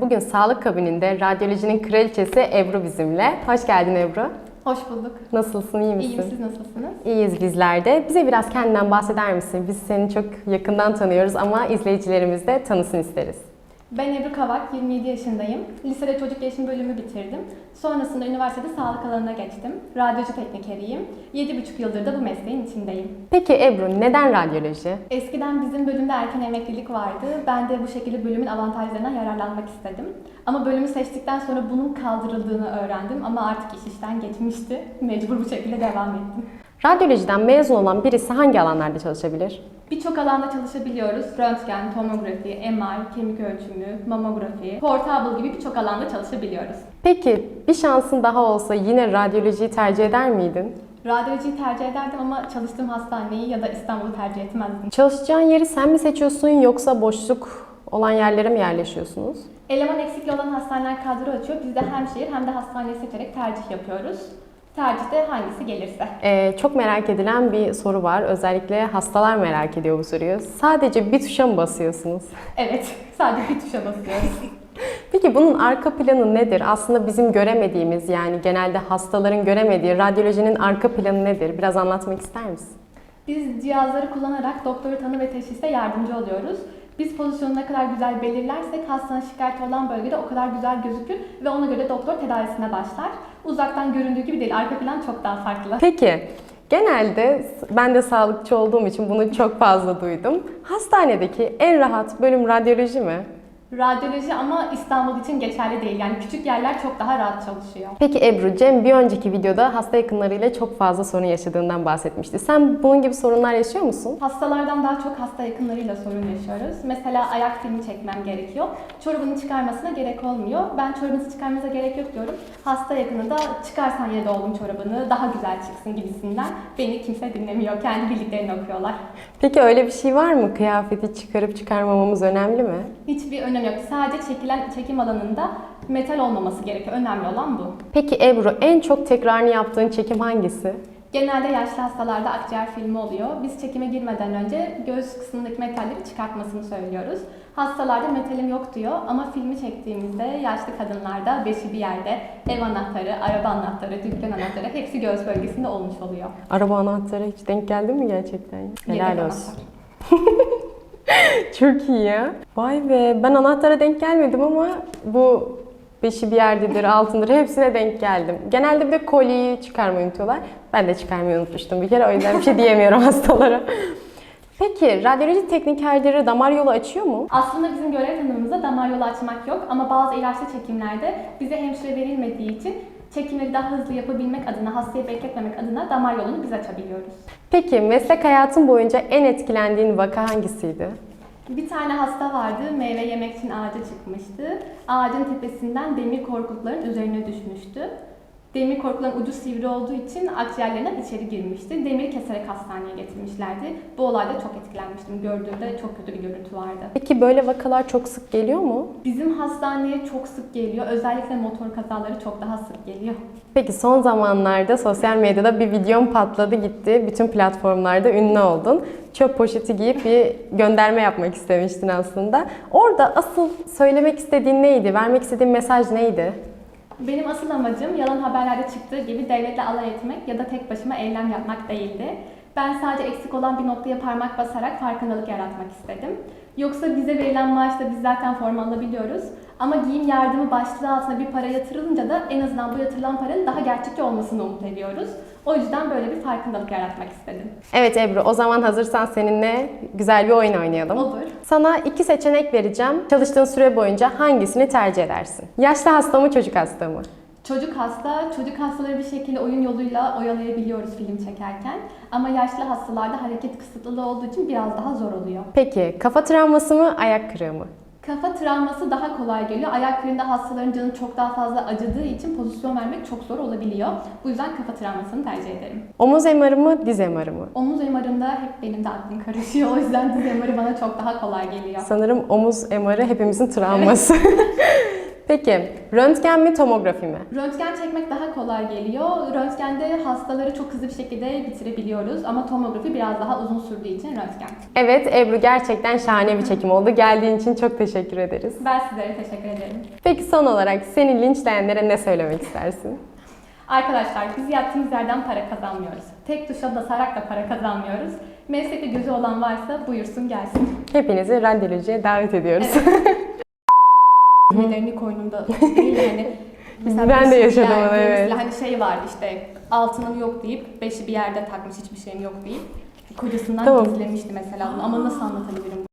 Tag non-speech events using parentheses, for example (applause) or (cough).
Bugün sağlık kabininde radyolojinin kraliçesi Ebru bizimle. Hoş geldin Ebru. Hoş bulduk. Nasılsın, iyi misin? İyiyim, siz nasılsınız? İyiyiz bizler de. Bize biraz kendinden bahseder misin? Biz seni çok yakından tanıyoruz ama izleyicilerimiz de tanısın isteriz. Ben Ebru Kavak, 27 yaşındayım. Lisede çocuk gelişim bölümü bitirdim. Sonrasında üniversitede sağlık alanına geçtim. Radyocu teknikeriyim. 7,5 yıldır da bu mesleğin içindeyim. Peki Ebru neden radyoloji? Eskiden bizim bölümde erken emeklilik vardı. Ben de bu şekilde bölümün avantajlarından yararlanmak istedim. Ama bölümü seçtikten sonra bunun kaldırıldığını öğrendim ama artık iş işten geçmişti. Mecbur bu şekilde devam ettim. Radyolojiden mezun olan birisi hangi alanlarda çalışabilir? Birçok alanda çalışabiliyoruz. Röntgen, tomografi, MR, kemik ölçümü, mamografi, portable gibi birçok alanda çalışabiliyoruz. Peki bir şansın daha olsa yine radyolojiyi tercih eder miydin? Radyolojiyi tercih ederdim ama çalıştığım hastaneyi ya da İstanbul'u tercih etmezdim. Çalışacağın yeri sen mi seçiyorsun yoksa boşluk olan yerlere mi yerleşiyorsunuz? Eleman eksikliği olan hastaneler kadro açıyor. Biz de hem şehir hem de hastaneyi seçerek tercih yapıyoruz. Tercihte hangisi gelirse. Ee, çok merak edilen bir soru var. Özellikle hastalar merak ediyor bu soruyu. Sadece bir tuşa mı basıyorsunuz? Evet, (laughs) sadece bir tuşa basıyoruz. (laughs) Peki bunun arka planı nedir? Aslında bizim göremediğimiz yani genelde hastaların göremediği radyolojinin arka planı nedir? Biraz anlatmak ister misin? Biz cihazları kullanarak doktoru tanı ve teşhiste yardımcı oluyoruz. Biz pozisyonu ne kadar güzel belirlersek hastanın şikayeti olan bölgede o kadar güzel gözükür ve ona göre doktor tedavisine başlar. Uzaktan göründüğü gibi değil, arka plan çok daha farklı. Peki genelde ben de sağlıkçı olduğum için bunu çok fazla duydum. Hastanedeki en rahat bölüm radyoloji mi? Radyoloji ama İstanbul için geçerli değil. Yani küçük yerler çok daha rahat çalışıyor. Peki Ebru, Cem bir önceki videoda hasta yakınlarıyla çok fazla sorun yaşadığından bahsetmişti. Sen bunun gibi sorunlar yaşıyor musun? Hastalardan daha çok hasta yakınlarıyla sorun yaşıyoruz. Mesela ayak filmi çekmem gerekiyor. Çorabını çıkarmasına gerek olmuyor. Ben çorabınızı çıkarmanıza gerek yok diyorum. Hasta yakını da çıkarsan de oğlum çorabını daha güzel çıksın gibisinden. Beni kimse dinlemiyor. Kendi bildiklerini okuyorlar. Peki öyle bir şey var mı? Kıyafeti çıkarıp çıkarmamamız önemli mi? Hiçbir önemi yok. Sadece çekilen çekim alanında metal olmaması gerekiyor. Önemli olan bu. Peki Ebru, en çok tekrarını yaptığın çekim hangisi? Genelde yaşlı hastalarda akciğer filmi oluyor. Biz çekime girmeden önce göğüs kısmındaki metalleri çıkartmasını söylüyoruz. Hastalarda metalim yok diyor ama filmi çektiğimizde yaşlı kadınlarda beşi bir yerde ev anahtarı, araba anahtarı, dükkan anahtarı hepsi göğüs bölgesinde olmuş oluyor. Araba anahtarı hiç denk geldin mi gerçekten? Helal Yedek olsun. (laughs) (laughs) Çok iyi ya. Vay be ben anahtara denk gelmedim ama bu beşi bir yerdedir, altındır hepsine denk geldim. Genelde bir de kolyeyi çıkarmayı unutuyorlar. Ben de çıkarmayı unutmuştum bir kere o yüzden bir şey diyemiyorum (laughs) hastalara. Peki radyoloji teknikerleri damar yolu açıyor mu? Aslında bizim görev tanımımızda damar yolu açmak yok ama bazı ilaçlı çekimlerde bize hemşire verilmediği için çekimleri daha hızlı yapabilmek adına, hastayı bekletmemek adına damar yolunu biz açabiliyoruz. Peki meslek hayatın boyunca en etkilendiğin vaka hangisiydi? Bir tane hasta vardı, meyve yemek için ağaca çıkmıştı. Ağacın tepesinden demir korkulukların üzerine düşmüştü. Demir korkulukların ucu sivri olduğu için akciğerlerinden içeri girmişti. Demiri keserek hastaneye getirmişlerdi. Bu olayda çok etkilenmiştim. Gördüğümde çok kötü bir görüntü vardı. Peki böyle vakalar çok sık geliyor mu? Bizim hastaneye çok sık geliyor. Özellikle motor kazaları çok daha sık geliyor. Peki son zamanlarda sosyal medyada bir videom patladı gitti. Bütün platformlarda ünlü oldun. Çöp poşeti giyip bir gönderme yapmak istemiştin aslında. Orada asıl söylemek istediğin neydi? Vermek istediğin mesaj neydi? Benim asıl amacım yalan haberlerde çıktığı gibi devletle alay etmek ya da tek başıma eylem yapmak değildi. Ben sadece eksik olan bir noktaya parmak basarak farkındalık yaratmak istedim. Yoksa bize verilen maaşla biz zaten form alabiliyoruz. Ama giyim yardımı başlığı altına bir para yatırılınca da en azından bu yatırılan paranın daha gerçekçi olmasını umut ediyoruz. O yüzden böyle bir farkındalık yaratmak istedim. Evet Ebru, o zaman hazırsan seninle güzel bir oyun oynayalım. Olur. Sana iki seçenek vereceğim. Çalıştığın süre boyunca hangisini tercih edersin? Yaşlı hasta mı, çocuk hasta mı? Çocuk hasta, çocuk hastaları bir şekilde oyun yoluyla oyalayabiliyoruz film çekerken. Ama yaşlı hastalarda hareket kısıtlılığı olduğu için biraz daha zor oluyor. Peki, kafa travması mı, ayak kırığı mı? Kafa travması daha kolay geliyor. Ayak kırığında hastaların canı çok daha fazla acıdığı için pozisyon vermek çok zor olabiliyor. Bu yüzden kafa travmasını tercih ederim. Omuz MR'ı mı, diz MR'ı mı? Omuz MR'ında hep benim de aklım karışıyor. O yüzden diz MR'ı bana çok daha kolay geliyor. Sanırım omuz MR'ı hepimizin travması. (laughs) Peki röntgen mi tomografi mi? Röntgen çekmek daha kolay geliyor. Röntgende hastaları çok hızlı bir şekilde bitirebiliyoruz ama tomografi biraz daha uzun sürdüğü için röntgen. Evet Ebru gerçekten şahane bir çekim oldu. Geldiğin için çok teşekkür ederiz. Ben sizlere teşekkür ederim. Peki son olarak seni linçleyenlere ne söylemek istersin? Arkadaşlar biz yattığımız yerden para kazanmıyoruz. Tek tuşa basarak da para kazanmıyoruz. Meslekte gözü olan varsa buyursun gelsin. Hepinizi radyolojiye davet ediyoruz. (laughs) Cümlelerini koynumda (laughs) değil hani. Mesela Ben de yaşadım onu, evet. Mesela hani şey vardı işte altınım yok deyip beşi bir yerde takmış hiçbir şeyim yok deyip kocasından Tamam. gizlemişti mesela bunu ama nasıl anlatabilirim